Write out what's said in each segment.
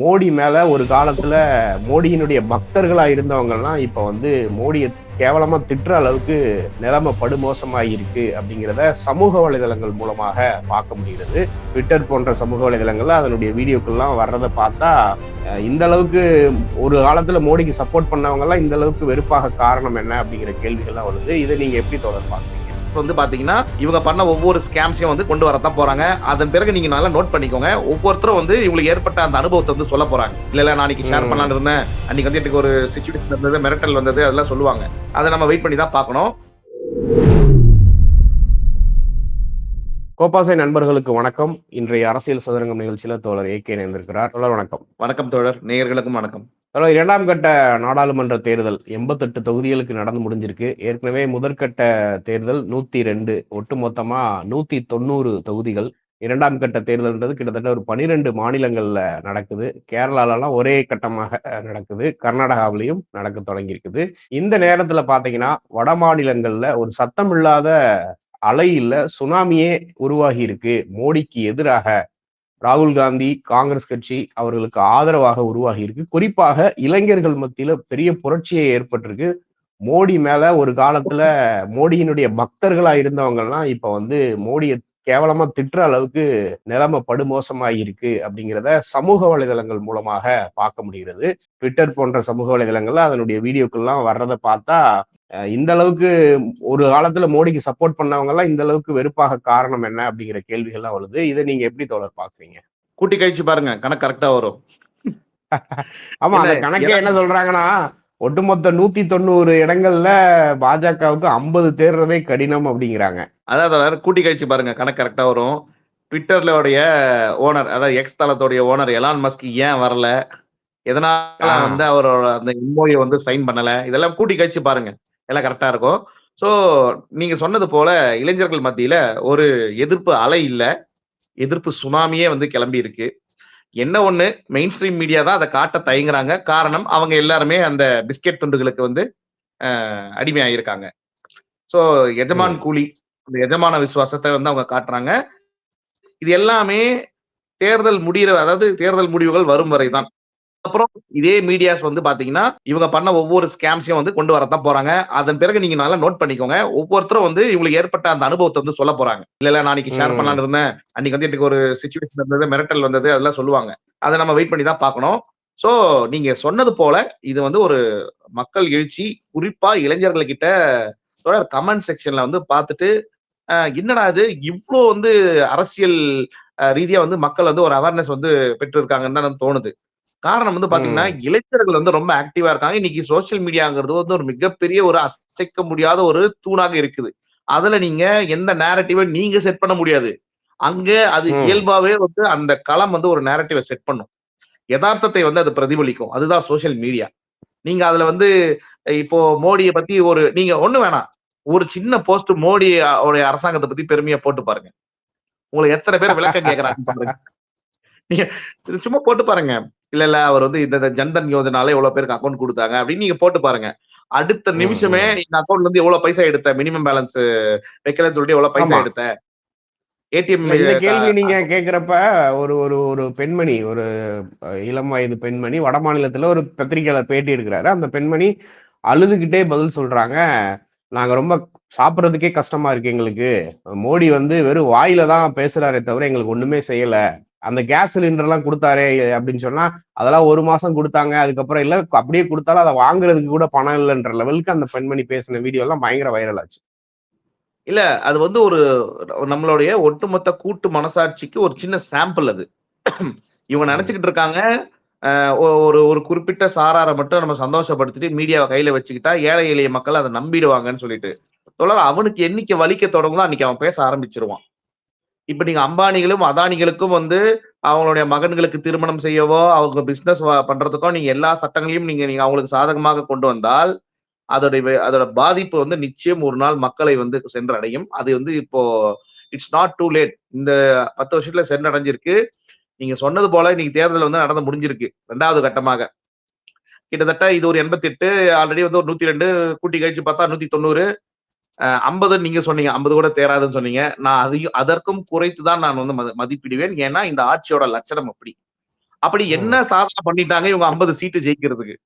மோடி மேல ஒரு காலத்துல மோடியினுடைய பக்தர்களா இருந்தவங்கலாம் இப்ப வந்து மோடியை கேவலமா திட்டுற அளவுக்கு நிலைமை படுமோசமாயிருக்கு அப்படிங்கிறத சமூக வலைதளங்கள் மூலமாக பார்க்க முடிகிறது. ட்விட்டர் போன்ற சமூக வலைதளங்கள்ல அதனுடைய வீடியோக்கள்லாம் வர்றதை பார்த்தா இந்த அளவுக்கு ஒரு காலத்துல மோடிக்கு சப்போர்ட் பண்ணவங்க எல்லாம் இந்த அளவுக்கு வெறுப்பாக காரணம் என்ன அப்படிங்கிற கேள்விகள்லாம் வருது. இதை நீங்க எப்படி தொடர்பாங்க வந்து பாத்தீங்கன்னா இவங்க பண்ண ஒவ்வொரு ஸ்கேம்ஸையும் வந்து கொண்டு வரத்தான் போறாங்க. அதன் பிறகு நீங்க நல்லா நோட் பண்ணிக்கோங்க. ஒவ்வொருத்தரும் வந்து இவங்களுக்கு ஏற்பட்ட அந்த அனுபவத்தை வந்து சொல்ல போறாங்க. இல்ல இல்ல நாளைக்கு ஷேர். பண்ணலாம்னு இருந்தேன். அன்னைக்கு வந்து எனக்கு ஒரு சுச்சுவேஷன் இருந்தது மிரட்டல் வந்தது அதெல்லாம் சொல்லுவாங்க. அதை நம்ம வெயிட் பண்ணி தான் பார்க்கணும். கோபாசை நண்பர்களுக்கு வணக்கம். இன்றைய அரசியல் சதுரங்கம் நிகழ்ச்சியில தோழர் ஏ கே இணைந்திருக்கிறார். தோழர் வணக்கம். வணக்கம் தோழர். நேயர்களுக்கும் வணக்கம். தோழர் இரண்டாம் கட்ட நாடாளுமன்ற தேர்தல். எண்பத்தெட்டு தொகுதிகளுக்கு நடந்து முடிஞ்சிருக்கு. ஏற்கனவே முதற்கட்ட தேர்தல் நூத்தி ரெண்டு. ஒட்டுமொத்தமா நூத்தி தொண்ணூறு தொகுதிகள். இரண்டாம் கட்ட தேர்தல்ன்றது கிட்டத்தட்ட ஒரு பனிரெண்டு மாநிலங்கள்ல நடக்குது. கேரளாலலாம் ஒரே கட்டமாக நடக்குது. கர்நாடகாவிலையும் நடக்க தொடங்கியிருக்குது. இந்த நேரத்துல பாத்தீங்கன்னா வட மாநிலங்கள்ல ஒரு சத்தம் இல்லாத அலையில சுனாமியே உருவாகி இருக்கு மோடிக்கு எதிராக ராகுல் காந்தி காங்கிரஸ் கட்சி அவர்களுக்கு ஆதரவாக உருவாகி இருக்கு. குறிப்பாக இளைஞர்கள் மத்தியில பெரிய புரட்சியை ஏற்பட்டிருக்கு. மோடி மேல ஒரு காலத்துல மோடியினுடைய பக்தர்களா இருந்தவங்க எல்லாம் இப்ப வந்து மோடியை கேவலமா திட்டுற அளவுக்கு நிலைமை படுமோசமாயிருக்கு அப்படிங்கிறத சமூக வலைதளங்கள் மூலமாக பார்க்க முடிகிறது. ட்விட்டர் போன்ற சமூக வலைதளங்கள்ல அதனுடைய வீடியோக்கள்லாம் வர்றதை பார்த்தா இந்த அளவுக்கு ஒரு காலத்துல மோடிக்கு சப்போர்ட் பண்ணவங்க எல்லாம் இந்த அளவுக்கு வெறுப்பாக காரணம் என்ன அப்படிங்கிற கேள்விகள்லாம் வருது. இதை நீங்க எப்படி தோழர் பாக்குறீங்க கூட்டி கழிச்சு பாருங்க. கணக்கு கரெக்டா வரும். ஆமா அந்த கணக்கே என்ன சொல்றாங்கன்னா ஒட்டுமொத்த நூத்தி தொண்ணூறு இடங்கள்ல பாஜகவுக்கு ஐம்பது தேர்றதே கடினம் அப்படிங்கிறாங்க. அதாவது கூட்டி கழிச்சு பாருங்க. கணக்கு கரெக்டா வரும். ட்விட்டர்ல உடைய ஓனர் அதாவது எக்ஸ் தளத்துடைய ஓனர் எலான் மஸ்க் ஏன் வரல? எதனால. வந்து அவரோட அந்த இம்மோயை வந்து சைன் பண்ணல? இதெல்லாம் கூட்டி கழிச்சு பாருங்க. எல்லாம் கரெக்டா இருக்கும். ஸோ நீங்க சொன்னது போல இளைஞர்கள் மத்தியில ஒரு எதிர்ப்பு அலை இல்ல. எதிர்ப்பு சுனாமியே வந்து கிளம்பி இருக்கு. என்ன ஒண்ணு? மெயின் ஸ்ட்ரீம் மீடியா தான் அதை காட்ட தயங்குறாங்க. காரணம் அவங்க எல்லாருமே அந்த பிஸ்கெட் துண்டுகளுக்கு வந்து அஹ், அடிமையாயிருக்காங்க. ஸோ எஜமான் கூலி அந்த எஜமான விசுவாசத்தை வந்து அவங்க காட்டுறாங்க. இது எல்லாமே தேர்தல் முடிகிற அதாவது தேர்தல் முடிவுகள் வரும் வரை தான் அப்புறம் இதே மீடியாஸ் வந்து பாத்தீங்கன்னா இவங்க பண்ண ஒவ்வொரு ஸ்கேம்ஸையும் வந்து கொண்டு வரத்தான் போறாங்க. அதன் பிறகு நீங்க நல்லா நோட் பண்ணிக்கோங்க. ஒவ்வொருத்தரும் வந்து இவங்களுக்கு ஏற்பட்ட அந்த அனுபவத்தை வந்து சொல்ல போறாங்க. இல்ல இல்ல நாளைக்கு ஷேர் ம். பண்ணலாம்னு இருந்தேன். அன்னைக்கு வந்து எனக்கு ஒரு சுச்சுவேஷன் இருந்தது மிரட்டல் வந்தது அதெல்லாம் சொல்லுவாங்க. அதை நம்ம வெயிட் பண்ணி தான் பார்க்கணும். சோ நீங்க சொன்னது போல இது வந்து ஒரு மக்கள் எழுச்சி குறிப்பா இளைஞர்கள் கிட்ட கமெண்ட் செக்ஷன்ல வந்து பார்த்துட்டு என்னடா இது? இவ்வளோ வந்து அரசியல் ரீதியா வந்து மக்கள் வந்து ஒரு அவேர்னஸ் வந்து பெற்றிருக்காங்கன்னு தான் தோணுது. காரணம் வந்து பாத்தீங்கன்னா இளைஞர்கள் வந்து ரொம்ப ஆக்டிவா இருக்காங்க. இன்னைக்கு சோசியல் மீடியாங்கிறது வந்து ஒரு மிகப்பெரிய ஒரு அசைக்க முடியாத ஒரு தூணாக இருக்குது. அதுல நீங்க எந்த நேரட்டிவை நீங்க செட் பண்ண முடியாது. அங்க அது. இயல்பாவே வந்து அந்த களம் வந்து ஒரு நேரட்டிவை செட் பண்ணும். யதார்த்தத்தை வந்து அது பிரதிபலிக்கும். அதுதான் சோசியல் மீடியா நீங்க அதுல வந்து இப்போ மோடியை பத்தி ஒரு நீங்க ஒண்ணு வேணாம். ஒரு சின்ன போஸ்ட் மோடி அரசாங்கத்தை பத்தி பெருமையா போட்டு பாருங்க. உங்களுக்கு எத்தனை பேர் விளக்கம் கேக்குறாங்க பாருங்க. நீங்க சும்மா போட்டு பாருங்க. இல்ல இல்ல அவர் வந்து இந்த ஜன்தன் யோஜனால எவ்வளவு பேருக்கு அக்கௌண்ட் கொடுத்தாங்க அப்படின்னு நீங்க போட்டு பாருங்க. அடுத்த நிமிஷமே இந்த அக்கௌண்ட்ல இருந்து எவ்வளவு பைசா எடுத்த? மினிமம் பேலன்ஸ் வைக்கலன்னு சொல்லிட்டு எவ்வளவு பைசா. எடுத்த? ஏடிஎம் இந்த கேள்வி நீங்க கேக்குறப்ப ஒரு ஒரு ஒரு பெண்மணி ஒரு இளம் வயது பெண்மணி வட மாநிலத்துல ஒரு பத்திரிகையாளர் பேட்டி எடுக்கிறாரு. அந்த பெண்மணி அழுதுகிட்டே பதில் சொல்றாங்க. நாங்க ரொம்ப சாப்பிட்றதுக்கே கஷ்டமா இருக்கு எங்களுக்கு. மோடி வந்து வெறும் வாயில தான் பேசுறாரே தவிர எங்களுக்கு ஒண்ணுமே செய்யல. அந்த கேஸ் சிலிண்டர் எல்லாம் கொடுத்தாரே அப்படின்னு சொன்னா அதெல்லாம் ஒரு மாசம் கொடுத்தாங்க அதுக்கப்புறம் இல்ல அப்படியே கொடுத்தாலும் அதை வாங்குறதுக்கு கூட பணம் இல்லைன்ற லெவலுக்கு அந்த பெண்மணி பேசின வீடியோ எல்லாம் பயங்கர வைரல் ஆச்சு. இல்ல அது வந்து ஒரு நம்மளுடைய ஒட்டுமொத்த கூட்டு மனசாட்சிக்கு ஒரு சின்ன சாம்பிள் அது. இவங்க நினைச்சுக்கிட்டு இருக்காங்க ஒரு ஒரு குறிப்பிட்ட சாராரை மட்டும் நம்ம சந்தோஷப்படுத்திட்டு மீடியாவை கையில வச்சுக்கிட்டா ஏழை எளிய மக்கள் அதை நம்பிடுவாங்கன்னு சொல்லிட்டு. தொடர் அவனுக்கு என்னைக்கு வலிக்க தொடங்குதோ அன்னைக்கு அவன் பேச ஆரம்பிச்சிருவான். இப்ப நீங்க அம்பானிகளும் அதானிகளுக்கும் வந்து அவங்களுடைய மகன்களுக்கு திருமணம் செய்யவோ அவங்க பிசினஸ் பண்றதுக்கோ நீங்க எல்லா சட்டங்களையும் நீங்க நீங்க அவங்களுக்கு சாதகமாக கொண்டு வந்தால் அதோடைய அதோட பாதிப்பு வந்து நிச்சயம் ஒரு நாள் மக்களை வந்து சென்றடையும். அது வந்து இப்போ இட்ஸ் நாட் டூ லேட் இந்த பத்து வருஷத்துல சென்றடைஞ்சிருக்கு. நீங்க சொன்னது போல இன்னைக்கு தேர்தல் வந்து நடந்து முடிஞ்சிருக்கு ரெண்டாவது கட்டமாக. கிட்டத்தட்ட இது ஒரு எண்பத்தி எட்டு ஆல்ரெடி வந்து ஒரு நூத்தி ரெண்டு கூட்டி கழிச்சு பார்த்தா நூத்தி தொண்ணூறு. ஐம்பது நீங்க சொன்னீங்க ஐம்பது கூட தேராதுன்னு சொன்னீங்க நான் அதையும் அதற்கும் குறைத்து தான் நான் வந்து மதி- மதிப்பிடுவேன் ஏன்னா இந்த ஆட்சியோட லட்சணம் அப்படி அப்படி. என்ன சாதனை பண்ணிட்டாங்க இவங்க 50 சீட்டு ஜெயிக்கிறதுக்கு?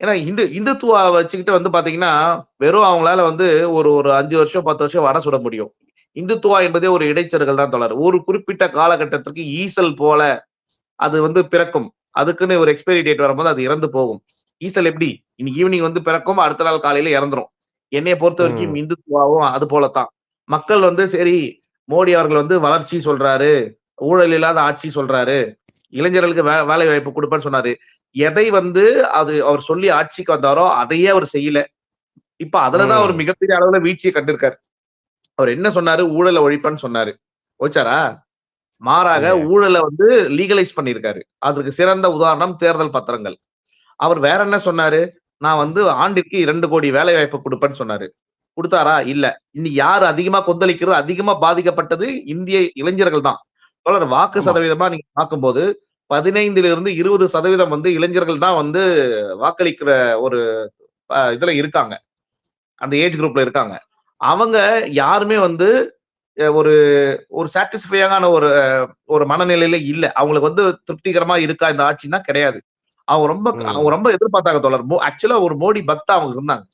ஏன்னா இந்து இந்துத்துவா வச்சுக்கிட்டு வந்து பாத்தீங்கன்னா, வெறும் அவங்களால வந்து ஒரு ஒரு 5 வருஷம், 10 வருஷம் வடை சுட முடியும். இந்துத்துவா என்பதே ஒரு இடைச்செருகல் தான் தோழர். ஒரு குறிப்பிட்ட காலகட்டத்திற்கு ஈசல் போல அது வந்து பிறக்கும். அதுக்குன்னு ஒரு எக்ஸ்பைரி டேட் வரும்போது அது இறந்து போகும். ஈசல் எப்படி? இன்னைக்கு ஈவினிங் வந்து பிறக்கும், அடுத்த நாள் காலையில இறந்துரும். என்னைய பொறுத்தவரைக்கும் ம். இந்துத்துவாவும் அது போலத்தான். மக்கள் வந்து சரி, மோடி அவர்கள் வந்து வளர்ச்சி சொல்றாரு, ஊழல் இல்லாத ஆட்சி சொல்றாரு, இளைஞர்களுக்கு வே வேலை வாய்ப்பு குடுப்பேன்னு சொன்னாரு. எதை வந்து அது அவர் சொல்லி ஆட்சிக்கு வந்தாரோ, அதையே அவர் செய்யல. இப்ப அதுல தான் அவர். மிகப்பெரிய அளவுல வீழ்ச்சிய கண்டிருக்காரு. அவர் என்ன சொன்னாரு? ஊழல ஒழிப்பேன்னு சொன்னாரு. ஒழிச்சாரா? மாறாக. ஊழல வந்து லீகலைஸ் பண்ணியிருக்காரு. அதற்கு சிறந்த உதாரணம் தேர்தல் பத்திரங்கள். அவர் வேற என்ன சொன்னாரு? நான் வந்து ஆண்டிற்கு 2,00,00,000 வேலை வாய்ப்பு குடுப்பேன்னு சொன்னாரு. குடுத்தாரா? இல்ல. இன்னைக்கு யாரு அதிகமா கொந்தளிக்கிறது, அதிகமா பாதிக்கப்பட்டது இந்திய இளைஞர்கள் தான். தோழர் வாக்கு. சதவீதமா நீங்க பார்க்கும்போது 15லிருந்து 20% வந்து இளைஞர்கள் தான் வந்து வாக்களிக்கிற ஒரு இதுல இருக்காங்க. அந்த ஏஜ் குரூப்ல இருக்காங்க. அவங்க யாருமே வந்து ஒரு ஒரு சாட்டிஸ்ஃபையான ஒரு ஒரு மனநிலையில இல்ல. அவங்களுக்கு வந்து திருப்திகரமா இருக்கா இந்த ஆட்சின்னா கிடையாது. அவங்க ரொம்ப அவங்க. ரொம்ப எதிர்பார்த்தாங்க தோழர். மோ ஆக்சுவலா ஒரு மோடி பக்தா அவங்க இருந்தாங்க.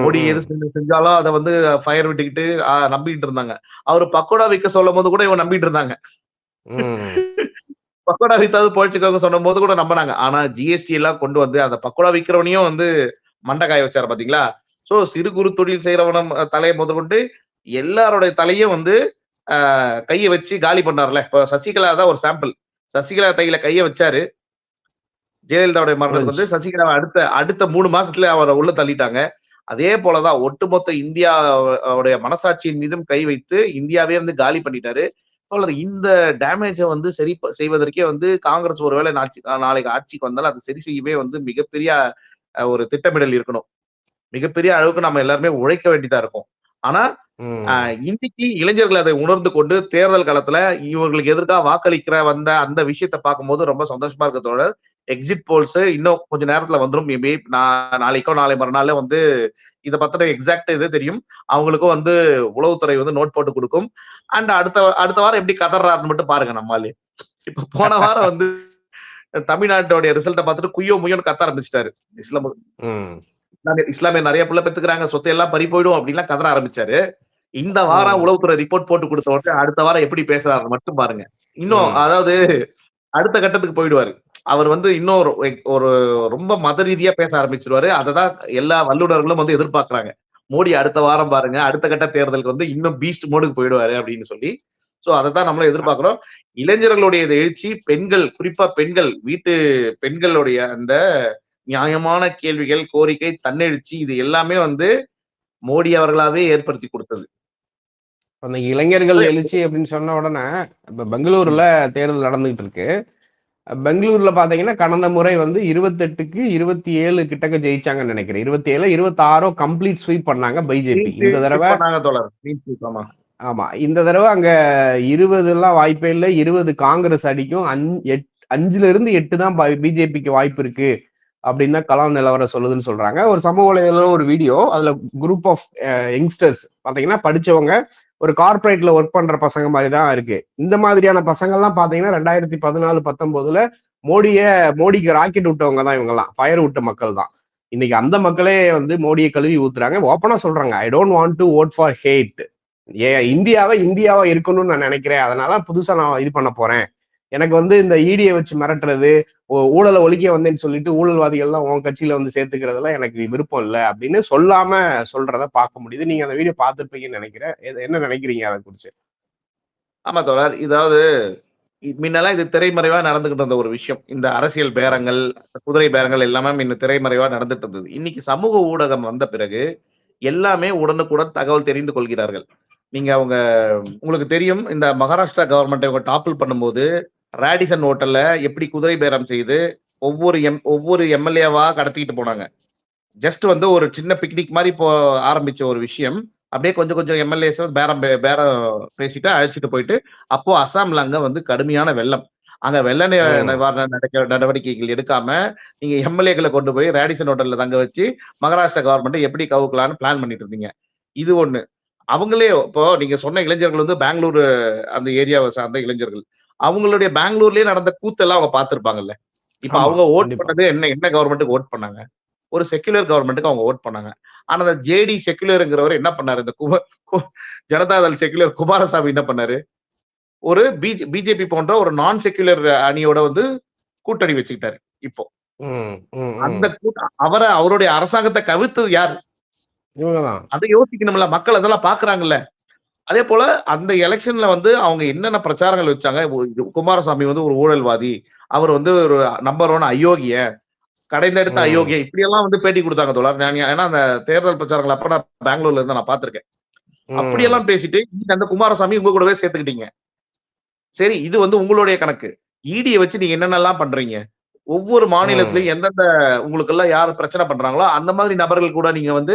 மோடி எது செஞ்சாலும் அத வந்து ஃபயர் விட்டுக்கிட்டு நம்பிக்கிட்டு இருந்தாங்க. அவரு பக்கோடா விக்க சொல்லும்போது கூட இவங்க நம்பிட்டு இருந்தாங்க. பக்கோடா வித்தாவது பொழச்சுக்கோங்க சொன்னபோது கூட நம்புனாங்க. ஆனா ஜிஎஸ்டி எல்லாம் கொண்டு வந்து அந்த பக்கோடா விக்கிறவனையும் வந்து மண்ட காய வச்சாரு பாத்தீங்களா? சோ சிறு குறு தொழில் செய்றவன தலைய முதற்கொண்டு எல்லாருடைய தலையும் வந்து அ கைய வச்சு காலி பண்ணார்ல. இப்ப சசிகலா தான் ஒரு சாம்பிள். சசிகலா கையில கைய வச்சாரு. ஜெயலலிதாவுடைய மரணத்துக்கு வந்து. சசிகலாவ அடுத்த அடுத்த 3 மாசத்துல அவர உள்ள தள்ளிட்டாங்க. அதே போல தான் ஒட்டுமொத்த இந்தியா உடைய மனசாட்சியின் மீதும் கை வைத்து இந்தியாவே வந்து காலி பண்ணிட்டாரு. தோழர் இந்த டேமேஜ வந்து சரி செய்வதற்கே வந்து காங்கிரஸ் ஒருவேளை நாட்சி நாளைக்கு ஆட்சிக்கு வந்தாலும் அத சரி செய்யவே வந்து மிகப்பெரிய ஒரு திட்டமிடல் இருக்கணும். மிகப்பெரிய அளவுக்கு நம்ம எல்லாருமே உழைக்க வேண்டியதா இருக்கும். ஆனா. இன்னைக்கு இளைஞர்கள் அதை உணர்ந்து கொண்டு தேர்தல் காலத்துல இவங்களுக்கு எதிர்க்கா வாக்களிக்கிற வந்த அந்த விஷயத்த பார்க்கும்போது ரொம்ப சந்தோஷமா இருக்கு தோழர். எக்ஸிட் போல்ஸ் இன்னும் கொஞ்ச நேரத்துல வந்துரும். மேபி நான் நாளைக்கோ நாளை மறுநாளோ வந்து இத பத்தின எக்ஸாக்ட் இது தெரியும். அவங்களுக்கும் வந்து உளவுத்துறை வந்து நோட் போட்டு குடுக்கும். அண்ட் அடுத்த அடுத்த வாரம் எப்படி கதர்றாருன்னு மட்டும் பாருங்க நம்ம ஆளு. இப்ப போன வாரம் வந்து தமிழ்நாட்டோடைய ரிசல்ட்ட பார்த்துட்டு குய்யோ முய்யோன்னு கத்த ஆரம்பிச்சுட்டாரு. இஸ்லாம். இஸ்லாமிய நெறைய புள்ள பெத்துக்கிறாங்க. சொத்து எல்லாம் பறி போயிடும் அப்படின்லாம் கதற ஆரம்பிச்சாரு. இந்த வாரம். உளவுத்துறை ரிப்போர்ட் போட்டு குடுத்த உடனே அடுத்த வாரம் எப்படி பேசுறாருன்னு மட்டும் பாருங்க. இன்னும். அதாவது அடுத்த கட்டத்துக்கு போயிடுவாரு. அவர் வந்து இன்னும் ஒரு ஒரு ரொம்ப மத ரீதியா பேச ஆரம்பிச்சுருவாரு. அததான் எல்லா வல்லுனர்களும் வந்து எதிர்பார்க்கிறாங்க. மோடி அடுத்த வாரம் பாருங்க, அடுத்த கட்ட தேர்தலுக்கு வந்து இன்னும் பீஸ்ட் மோடுக்கு போயிடுவாரு அப்படின்னு சொல்லி. சோ தான் நம்மளும் எதிர்பார்க்கிறோம். இளைஞர்களுடைய எழுச்சி பெண்கள் குறிப்பா பெண்கள் வீட்டு பெண்களுடைய அந்த நியாயமான கேள்விகள், கோரிக்கை, தன்னெழுச்சி இது எல்லாமே வந்து மோடி அவர்களாவே ஏற்படுத்தி கொடுத்தது அந்த இளைஞர்கள் எழுச்சி அப்படின்னு சொன்ன உடனே, இப்ப பெங்களூர்ல தேர்தல் நடந்துகிட்டு இருக்கு. பெங்களூர்ல பாத்தீங்கன்னா, கடந்த முறை வந்து 28க்கு 27 கிட்டக்க ஜெயிச்சாங்கன்னு நெனைக்கிறேன். 27 26 கம்ப்ளீட் ஸ்வீப் பண்ணாங்க பிஜேபி. இந்த தடவ. ஆமா. இந்த தடவ அங்க 20லாம் வாய்ப்பே இல்ல. 20 காங்கிரஸ் அடிக்கும். அஞ் எட் 5ல இருந்து 8 தான் பிஜேபிக்கு வாய்ப்பு இருக்கு. அப்படின்னு தான் களம் நிலவரம் சொல்லுதுன்னு சொல்றாங்க. ஒரு சமூக வலைதளம் ஒரு வீடியோ. அதுல குரூப் ஆஃப் யங்ஸ்டர்ஸ் பாத்தீங்கன்னா, படிச்சவங்க ஒரு கார்பரேட்ல ஒர்க் பண்ற பசங்க மாதிரி தான் இருக்கு. இந்த மாதிரியான பசங்கள்லாம் பாத்தீங்கன்னா, 2014, 19ல மோடிய மோடிக்கு ராக்கெட் விட்டவங்க தான் இவங்கெல்லாம் ஃபயர் விட்ட மக்கள் தான். இன்னைக்கு அந்த மக்களே வந்து மோடியை கழுவி ஊத்துறாங்க. ஓப்பனா சொல்றாங்க. I don't want to vote for hate. ஏ இந்தியாவை இந்தியாவா இருக்கணும்னு நான் நினைக்கிறேன் அதனால புதுசா நான் இது பண்ண போறேன். எனக்கு வந்து இந்த ஈடியை வச்சு மிரட்டுறது, ஊழலை ஒழிக்க வந்தேன்னு சொல்லிட்டு ஊழல்வாதிகள்லாம் உன் கட்சியில வந்து சேர்த்துக்கிறதெல்லாம் எனக்கு விருப்பம் இல்லை அப்படின்னு சொல்லாம சொல்றத பார்க்க முடியுது. நீங்க அந்த வீடியோ பார்த்துருப்பீங்கன்னு நினைக்கிறேன் என்ன நினைக்கிறீங்க அதை குறிச்சு? ஆமா தோழர். இதாவது முன்னெல்லாம் இது திரைமறைவா நடந்துகிட்டு இருந்த ஒரு விஷயம். இந்த அரசியல் பேரங்கள், குதிரை பேரங்கள் எல்லாமே முன்ன திரைமறைவா நடந்துட்டு இருந்தது. இன்னைக்கு சமூக ஊடகம் வந்த பிறகு எல்லாமே உடனுக்குடன் தகவல் தெரிந்து கொள்கிறார்கள். நீங்க அவங்க உங்களுக்கு தெரியும் இந்த மகாராஷ்டிரா கவர்மெண்ட் இவங்க டாப்பிள் பண்ணும்போது, ராடிசன் ஹோட்டல்ல எப்படி குதிரை பேரம் செய்து ஒவ்வொரு எம் ஒவ்வொரு எம்.எல்.ஏவா கடத்திட்டு போனாங்க. ஜஸ்ட் வந்து ஒரு சின்ன பிக்னிக் மாரி இப்போ ஆரம்பிச்ச ஒரு விஷயம். அப்படியே கொஞ்சம் கொஞ்சம் எம்.எல்.ஏஸ் பேரம் பேரம் பேசிட்டு அழைச்சுட்டு போயிட்டு, அப்போ அசாம்ல அங்க வந்து கடுமையான வெள்ளம். அங்க வெள்ள. நிவாரண நடவடிக்கைகள் எடுக்காம, நீங்க எம்.எல்.ஏக்கள கொண்டு போய் ராடிசன் ஹோட்டல்ல தங்க வச்சு, மகாராஷ்டிரா கவர்ன்மென்ட்ட எப்படி கவுக்கலான்னு பிளான் பண்ணிட்டு இருந்தீங்க. இது ஒண்ணு. அவங்களே இப்போ நீங்க சொன்ன இளைஞர்கள் வந்து பெங்களூரு அந்த ஏரியாவ சார்ந்த இளைஞர்கள். அவங்களுடைய பெங்களூர்லயே நடந்த கூத்தெல்லாம் அவங்க பார்த்திருப்பாங்கல்ல. இப்ப அவங்க ஓட். பண்ணது என்ன என்ன கவர்மெண்ட்டுக்கு ஓட் பண்ணாங்க? ஒரு செக்குலர் கவர்மெண்ட்டுக்கு அவங்க ஓட் பண்ணாங்க. ஆனா அந்த ஜேடி செக்குலருங்கிறவர் என்ன பண்ணாரு? இந்த குப கு- ஜனதாதள் செக்குலர் குமாரசாமி என்ன பண்ணாரு? ஒரு பிஜே பிஜேபி போன்ற ஒரு நான் செக்குலர் அணியோட வந்து கூட்டணி வச்சுக்கிட்டாரு இப்போ. அந்த கூட்ட அவரை அவருடைய அரசாங்கத்தை கவிழ்த்தது யார்? அதை யோசிக்கணும்ல. மக்கள் அதெல்லாம் பாக்குறாங்கல்ல அதே போல அந்த எலெக்ஷன்ல வந்து அவங்க என்னென்ன பிரச்சாரங்கள் வச்சாங்க? குமாரசாமி வந்து ஒரு ஊழல்வாதி. அவர் வந்து ஒரு நம்பர் ஒன் அயோக்கிய கடைந்த எடுத்த. அயோக்கிய இப்படி எல்லாம் வந்து பேட்டி கொடுத்தாங்க தோழர். நான் ஏன்னா அந்த தேர்தல் பிரச்சாரங்கள் அப்ப நான் பெங்களூர்ல இருந்து நான் பார்த்திருக்கேன். ம். அப்படியெல்லாம் பேசிட்டு இன்னைக்கு அந்த குமாரசாமி உங்க கூடவே சேர்த்துக்கிட்டீங்க. சரி இது வந்து உங்களுடைய கணக்கு. ஈடியை வச்சு நீங்க என்னென்னலாம் பண்றீங்க? ஒவ்வொரு மாநிலத்திலயும் எந்தெந்த உங்களுக்கு எல்லாம் யார் பிரச்சனை பண்றாங்களோ அந்த மாதிரி நபர்கள் கூட நீங்க வந்து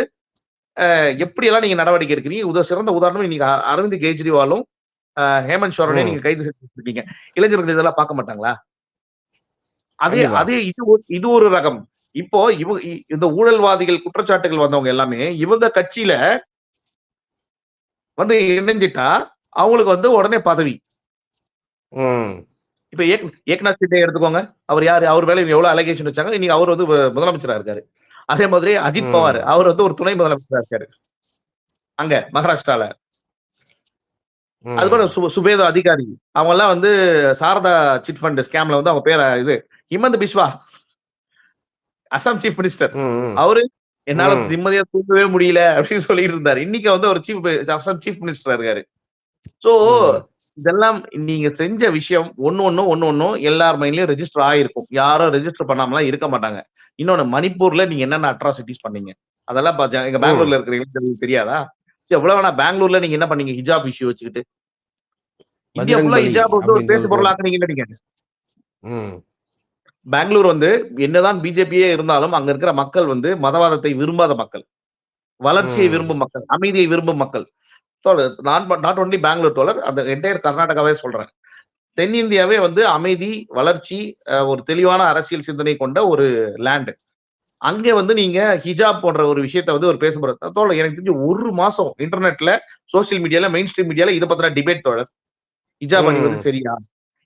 எப்படியெல்லாம் நீங்க நடவடிக்கை எடுக்கிறீங்க? உத சிறந்த உதாரணம் இன்னைக்கு அரவிந்த் கெஜ்ரிவாலும் ஹேமந்த் சோரனையும். நீங்க கைது செஞ்சுருக்கீங்க. இளைஞர்கள் இதெல்லாம் பார்க்க மாட்டாங்களா? அதே. அதே இது ஒரு- இது ஒரு ரகம். இப்போ இவ இந்த ஊழல்வாதிகள் குற்றச்சாட்டுகள் வந்தவங்க எல்லாமே இவங்க கட்சியில வந்து இணைஞ்சிட்டா அவங்களுக்கு வந்து உடனே பதவி. இப்ப ஏக் ஏக்நாத் ஷிண்டே எடுத்துக்கோங்க. அவர் யாரு? அவர் மேல இவங்க எவ்வளவு அலிகேஷன் வச்சாங்க? இன்னைக்கு அவர் வந்து முதலமைச்சரா இருக்காரு. அதே மாதிரி அஜித். பவார் அவர் வந்து ஒரு துணை முதலமைச்சரா இருக்காரு அங்க மகாராஷ்டிரால. அது சு- சுபேதா அதிகாரி அவங்க எல்லாம் வந்து சாரதா சிட் ஃபண்ட் ஸ்கேம்ல வந்து அவங்க பேர இது ஹிமந்த் பிஸ்வா அசாம் சீஃப் மினிஸ்டர். அவரு என்னால. நிம்மதியா தூங்கவே முடியல அப்படின்னு சொல்லிட்டு இருந்தாரு இன்னைக்கு வந்து ஒரு சீஃப் அசாம் சீஃப் மினிஸ்டரா இருக்காரு சோ. இதெல்லாம் நீங்க செஞ்ச விஷயம் ஒண்ணு ஒண்ணும் ஒண்ணு ஒண்ணும் எல்லார் மைண்ட்லயும் ரெஜிஸ்டர் ஆயிருக்கும் யாரும் ரெஜிஸ்டர் பண்ணாமலாம் இருக்க மாட்டாங்க இன்னொன்னு மணிப்பூர்ல நீங்க என்னென்ன அட்ராசிட்டிஸ் பண்ணீங்க? அதெல்லாம் எங்க பெங்களூர்ல இருக்கிற இளைஞர்களுக்கு தெரியாதா? சரி எவ்வளவு வேணா பெங்களூர்ல நீங்க என்ன பண்ணீங்க? ஹிஜாப் இஷ்யூ வச்சுக்கிட்டு. இந்தியா ஃபுல்லா பலி ஹிஜாப் வந்து ஒரு பேசு. பொருள். பெங்களூர் வந்து என்னதான் பிஜேபியே இருந்தாலும் அங்க இருக்கிற மக்கள் வந்து மதவாதத்தை விரும்பாத மக்கள். வளர்ச்சியை. விரும்பும் மக்கள் அமைதியை விரும்பும் மக்கள். நான் நாட் ஒன்லி பெங்களூர் தோழர் அந்த என்டையர் கர்நாடகாவே சொல்றேன். தென்னிந்தியாவே வந்து அமைதி வளர்ச்சி ஒரு தெளிவான அரசியல் சிந்தனை கொண்ட ஒரு லேண்ட் அங்கே வந்து நீங்க ஹிஜாப் போன்ற ஒரு விஷயத்த வந்து ஒரு பேசும்போது தோழர் எனக்கு தெரிஞ்சு ஒரு மாசம் இன்டர்நெட்ல சோசியல் மீடியால மெயின் ஸ்ட்ரீம் மீடியால இதை பத்தின டிபேட் தோழர். ஹிஜாப் அணிவது. சரியா?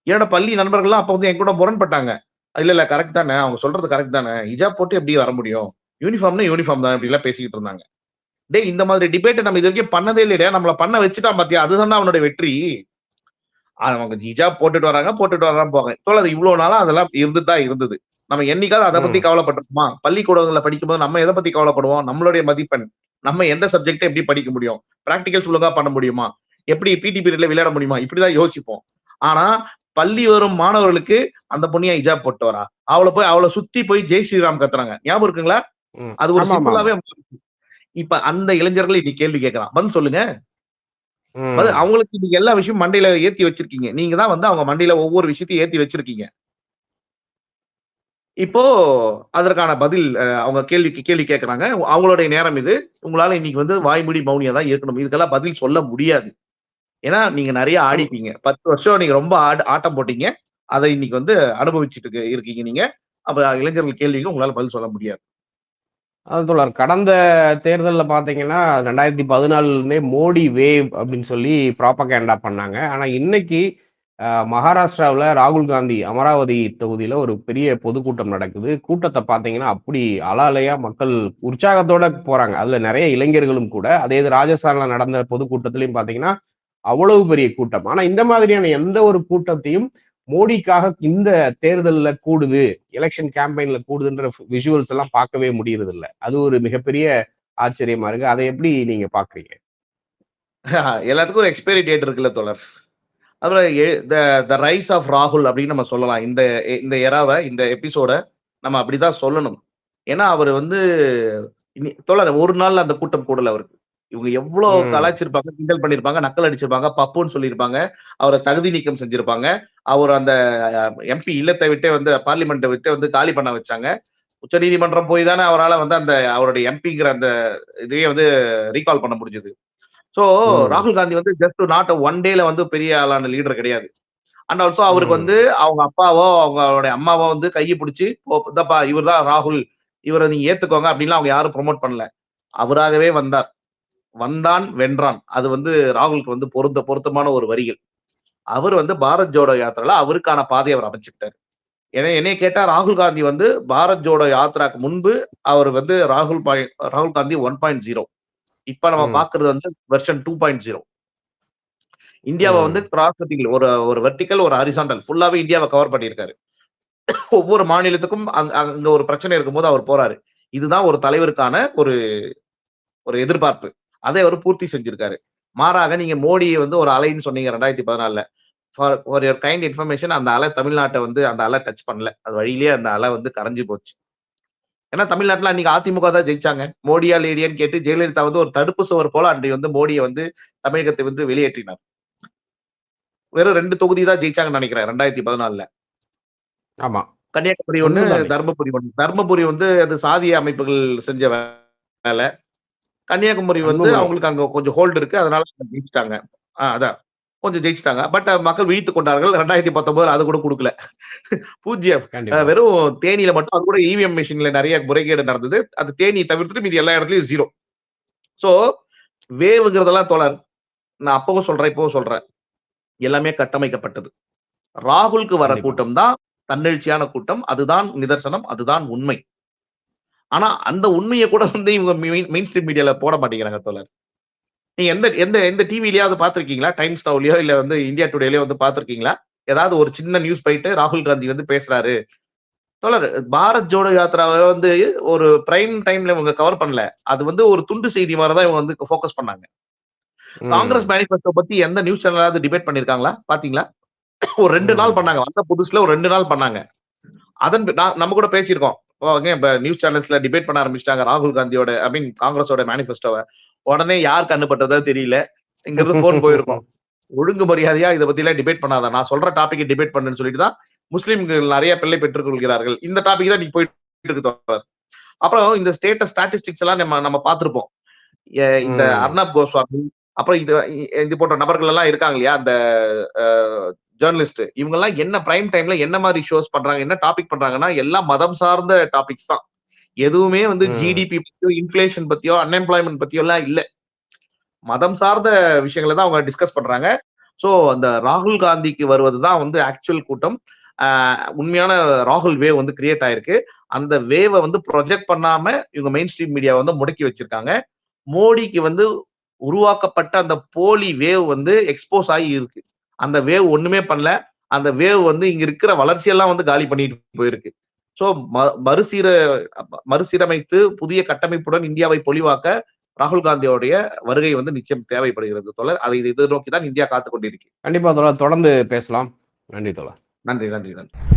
என்னோட பள்ளி நண்பர்கள்லாம் அப்ப வந்து என் கூட முரண்பட்டாங்க. இல்ல இல்ல கரெக்ட் தானே அவங்க சொல்றது கரெக்ட் தானே. ஹிஜாப் போட்டு எப்படி வர முடியும்? யூனிஃபார்ம்னா யூனிஃபார்ம் தான் இப்படி எல்லாம் பேசிக்கிட்டு இருந்தாங்க. டேய் இந்த மாதிரி டிபேட் நம்ம இது வரைக்கும் பண்ணதே இல்லையா நம்மள பண்ண வச்சுட்டான் பாத்தியா? அதுதான் அவனோட வெற்றி. அவங்க ஹிஜாப் போட்டுட்டு வராங்க போட்டுட்டு வராம போவாங்க தோழர் இவ்வளவு நாளா அதெல்லாம் இருந்துட்டு தான் இருந்தது. நம்ம என்னைக்காவது அதை பத்தி. கவலைப்பட்டிருப்போமா? பள்ளிக்கூடங்கள்ல படிக்கும்போது நம்ம எதை பத்தி கவலைப்படுவோம்? நம்மளுடைய மதிப்பெண். நம்ம எந்த சப்ஜெக்ட் எப்படி படிக்க முடியும்? பிராக்டிகல்ஸ் ஒழுங்கா பண்ண முடியுமா? எப்படி பிடி பீரியட்ல விளையாட முடியுமா? இப்படிதான் யோசிப்போம். ஆனா பள்ளி வரும் மாணவர்களுக்கு அந்த பொண்ணியா ஹிஜாப் போட்டு வரா? அவளை போய் அவளை சுத்தி போய் ஜெய் ஸ்ரீராம் கத்துறாங்க. ஞாபகம் இருக்குங்களா. அது ஒரு. சிம்பிளாவே இப்ப அந்த இளைஞர்கள் இன்னைக்கு கேள்வி கேட்கறான் பதில் சொல்லுங்க. பதில் அவங்களுக்கு நீங்க எல்லா விஷயம் மண்டையில ஏத்தி வச்சிருக்கீங்க. நீங்க தான் வந்து அவங்க மண்டையில ஒவ்வொரு விஷயத்தையும் ஏத்தி வச்சிருக்கீங்க. இப்போ அதற்கான பதில் அவங்க கேள்விக்கு கேள்வி கேட்கறாங்க அவங்களுடைய நேரம் இது. உங்களால இன்னைக்கு வந்து வாய்மொழி மௌனியா தான் இருக்கணும். இதுக்கெல்லாம் பதில் சொல்ல முடியாது. ஏன்னா நீங்க நிறைய ஆடிட்டீங்க. பத்து வருஷம் நீங்க ரொம்ப ஆட- ஆட்டம் போட்டீங்க. அதை இன்னைக்கு வந்து அனுபவிச்சுட்டு இருக்கு- இருக்கீங்க நீங்க. அப்ப இளைஞர்கள் கேள்விக்கு உங்களால பதில் சொல்ல முடியாது. அது தொடர் கடந்த தேர்தலில் பார்த்தீங்கன்னா ரெண்டாயிரத்தி பதினாலுலேருந்தே மோடி வேவ் அப்படின்னு சொல்லி ப்ராப்பகேண்டா பண்ணாங்க. ஆனால் இன்னைக்கு மகாராஷ்டிராவில் ராகுல் காந்தி அமராவதி தொகுதியில ஒரு பெரிய பொதுக்கூட்டம் நடக்குது. கூட்டத்தை பார்த்தீங்கன்னா அப்படி அலாலையா மக்கள் உற்சாகத்தோட போறாங்க. அதில் நிறைய இளைஞர்களும் கூட. அதே இது ராஜஸ்தானில் நடந்த பொதுக்கூட்டத்திலையும் பார்த்தீங்கன்னா அவ்வளவு பெரிய கூட்டம். ஆனால் இந்த மாதிரியான எந்த ஒரு கூட்டத்தையும் மோடிக்காக இந்த தேர்தல்ல கூடுது எலெக்ஷன் கேம்பெயின்ல கூடுதுன்ற விஷுவல்ஸ் எல்லாம் பார்க்கவே முடியறது இல்ல அது ஒரு மிகப்பெரிய ஆச்சரியமா இருக்கு. அதை எப்படி நீங்க பாக்குறீங்க எல்லாத்துக்கும் ஒரு எக்ஸ்பைரி டேட் இருக்குல்ல தொடர் அப்புறம் த ரைஸ் ஆஃப் ராகுல் அப்படின்னு நம்ம சொல்லலாம். இந்த இந்த எராவை இந்த எபிசோட நம்ம அப்படிதான் சொல்லணும். ஏன்னா அவர் வந்து இனி- ஒரு நாள்ல அந்த கூட்டம் கூடல அவருக்கு. இவங்க எவ்வளவு ம். கலாய்ச்சிருப்பாங்க கிண்டல் பண்ணிருப்பாங்க நக்கல் அடிச்சிருப்பாங்க பப்புன்னு சொல்லியிருப்பாங்க அவரை தகுதி நீக்கம் செஞ்சிருப்பாங்க அவர் அந்த எம்பி இல்லத்தை விட்டே வந்து பார்லிமெண்ட்டை விட்டு வந்து காலி பண்ண வச்சாங்க உச்சநீதிமன்றம் போய் தானே அவரால் வந்து அந்த அவருடைய எம்பிங்கிற அந்த இதையே வந்து ரீகால் பண்ண முடிஞ்சது சோ ம். ராகுல் காந்தி வந்து ஜஸ்ட் நாட் ஒன் டேல வந்து பெரிய ஆளான லீடர் கிடையாது அண்ட் ஆல்சோ அவருக்கு. வந்து அவங்க அப்பாவோ அவங்களுடைய அம்மாவோ வந்து கையை பிடிச்சி இதப்பா இவர் தான் ராகுல் இவரை நீங்க ஏத்துக்கோங்க அப்படின்லாம் அவங்க யாரும் ப்ரோமோட் பண்ணல அவராகவே வந்தார் வந்தான் வென்றான். அது வந்து ராகுலுக்கு வந்து பொருந்த பொருத்தமான ஒரு வரிகள். அவர் வந்து பாரத் ஜோடோ யாத்திரால அவருக்கான பாதையை அவர் அமைச்சுக்கிட்டாரு. ஏன்னா என்னைய கேட்டா ராகுல் காந்தி வந்து பாரத் ஜோடோ யாத்திராக்கு முன்பு அவர் வந்து ராகுல் ராகுல் காந்தி ஒன் பாயிண்ட் ஜீரோ. இப்ப நம்ம. பாக்குறது வந்து வெர்ஷன் டூ பாயிண்ட் ஜீரோ. இந்தியாவை. வந்து கிராஸ் ஒரு ஒரு வெர்டிக்கல் ஒரு ஹரிசாண்டல். ஃபுல்லாவே இந்தியாவை கவர் பண்ணியிருக்காரு. ஒவ்வொரு மாநிலத்துக்கும் அங்க அங்க ஒரு பிரச்சனை இருக்கும்போது அவர் போறாரு. இதுதான் ஒரு தலைவருக்கான ஒரு ஒரு எதிர்பார்ப்பு. அதை அவர் பூர்த்தி செஞ்சிருக்காரு. மாறாக நீங்க மோடியை வந்து ஒரு அலைன்னு சொன்னீங்க ரெண்டாயிரத்தி பதினாலுல. For for your kind information அந்த அலை தமிழ்நாட்டை வந்து அந்த அலை டச் பண்ணல. அது வழியிலேயே அந்த அலை வந்து கரைஞ்சு போச்சு. ஏன்னா தமிழ்நாட்டுல அன்னைக்கு அதிமுக தான் ஜெயிச்சாங்க. மோடியா லேடியான்னு கேட்டு ஜெயலலிதா வந்து ஒரு தடுப்பு சுவர் போல அன்றைக்கு வந்து மோடியை வந்து தமிழகத்தை வந்து வெளியேற்றினார். வெறும் ரெண்டு தொகுதி தான் ஜெயிச்சாங்கன்னு நினைக்கிறேன் ரெண்டாயிரத்தி பதினாலுல. ஆமா. கன்னியாகுமரி ஒண்ணு. தர்மபுரி ஒண்ணு. தர்மபுரி வந்து அது சாதிய அமைப்புகள் செஞ்ச வேலை. கன்னியாகுமரி வந்து. அவங்களுக்கு அங்க கொஞ்சம் ஹோல்டு இருக்கு. அதனால ஜெயிச்சிட்டாங்க. அதான். கொஞ்சம் ஜெயிச்சிட்டாங்க. பட் மக்கள் விழித்து கொண்டார்கள். ரெண்டாயிரத்தி பத்தொன்பதுல அது கூட கொடுக்கல. பூஜ்ஜியம். வெறும் தேனியில மட்டும் அது கூட இவிஎம் மிஷின்ல நிறைய முறைகேடு நடந்தது. அது தேனியை தவிர்த்துட்டு மீதி எல்லா இடத்துலயும் ஜீரோ சோ வேவுங்கிறதெல்லாம் தோழர் நான் அப்பவும் சொல்றேன் இப்பவும் சொல்றேன். எல்லாமே கட்டமைக்கப்பட்டது. ராகுலுக்கு வர. கூட்டம் தான் தன்னெழுச்சியான கூட்டம். அதுதான் நிதர்சனம். அதுதான் உண்மை. ஆனா அந்த உண்மையை கூட வந்து இவங்க மெயின் ஸ்ட்ரீம் மீடியால போட மாட்டேங்கிறாங்க தோழர். நீங்க எந்த எந்த எந்த டிவிலயாவது பாத்திருக்கீங்களா டைம்ஸ் நவுலயோ இல்ல வந்து இந்தியா டுடேலயோ வந்து பாத்திருக்கீங்களா ஏதாவது ஒரு சின்ன நியூஸ் போயிட்டு ராகுல் காந்தி வந்து பேசுறாரு. தோழர் பாரத் ஜோடோ யாத்திராவை வந்து ஒரு பிரைம் டைம்ல இவங்க கவர் பண்ணல. அது வந்து ஒரு துண்டு செய்தி மாதிரி தான் இவங்க வந்து ஃபோக்கஸ் பண்ணாங்க. காங்கிரஸ் மேனிஃபெஸ்டோ பத்தி எந்த நியூஸ் சேனலாவது டிபேட் பண்ணிருக்காங்களா? பாத்தீங்களா? ஒரு ரெண்டு. நாள் பண்ணாங்க. வந்த புதுசுல ஒரு ரெண்டு நாள் பண்ணாங்க. அதன் நம்ம கூட பேசியிருக்கோம். ஓகே இப்ப நியூஸ் சேனல்ஸ்ல டிபேட் பண்ண ஆரம்பிச்சிட்டாங்க ராகுல் காந்தியோட ஐ மீன் காங்கிரஸோட மேனிஃபெஸ்டோவை உடனே யார் கண்ணுப்பட்டதோ தெரியல. இங்க இருந்து போன் போயிருக்கோம். ஒழுங்கு மரியாதையா இதை பத்தி எல்லாம் டிபேட் பண்ணாத. நான் சொல்ற டாபிக் டிபேட் பண்ணுன்னு சொல்லிட்டு தான் முஸ்லீம்கள் நிறைய பிள்ளை பெற்றுக் கொள்கிறார்கள் இந்த டாபிக் தான் நீ போயிட்டு இருக்கு. அப்புறம் இந்த ஸ்டேட்டஸ் ஸ்டாட்டிஸ்டிக்ஸ் எல்லாம் நம்ம நம்ம பார்த்திருப்போம். இந்த. அர்ணப் கோஸ்வாமி அப்புறம் இது இது போன்ற நபர்கள் எல்லாம் இருக்காங்க இல்லையா? அந்த ஜேர்னலிஸ்ட் இவங்க எல்லாம் என்ன பிரைம் டைம்ல என்ன மாதிரி ஷோஸ் பண்றாங்க என்ன டாபிக் பண்றாங்கன்னா எல்லாம் மதம் சார்ந்த டாபிக்ஸ் தான். எதுவுமே வந்து. ஜிடிபி பத்தியோ இன்ஃபிளேஷன் பத்தியோ அன்எம்ப்ளாய்மெண்ட் பத்தியோ எல்லாம் இல்ல. மதம் சார்ந்த விஷயங்களை தான் அவங்க டிஸ்கஸ் பண்றாங்க. சோ அந்த ராகுல் காந்திக்கு வருவது தான் வந்து ஆக்சுவல் கூட்டம். உண்மையான ராகுல் வேவ் வந்து கிரியேட் ஆயிருக்கு. அந்த வேவை வந்து ப்ரொஜெக்ட் பண்ணாம இவங்க மெயின் ஸ்ட்ரீம் மீடியா வந்து முடக்கி வச்சிருக்காங்க. மோடிக்கு வந்து உருவாக்கப்பட்ட அந்த போலி வேவ் வந்து எக்ஸ்போஸ் ஆகி இருக்கு. அந்த வேவ் ஒண்ணுமே பண்ணல. அந்த வேவ் வந்து இங்க இருக்கிற வளர்ச்சியெல்லாம் வந்து காலி பண்ணிட்டு போயிருக்கு. சோ மறுசீர மறுசீரமைத்து புதிய கட்டமைப்புடன் இந்தியாவை பொலிவாக்க ராகுல் காந்தியோடைய வருகை வந்து நிச்சயம் தேவைப்படுகிறது தோழர். அதை எதிர்நோக்கி தான் இந்தியா காத்து கொண்டிருக்கு. கண்டிப்பா தொடர்ந்து பேசலாம். நன்றி தோழர். நன்றி நன்றி நன்றி.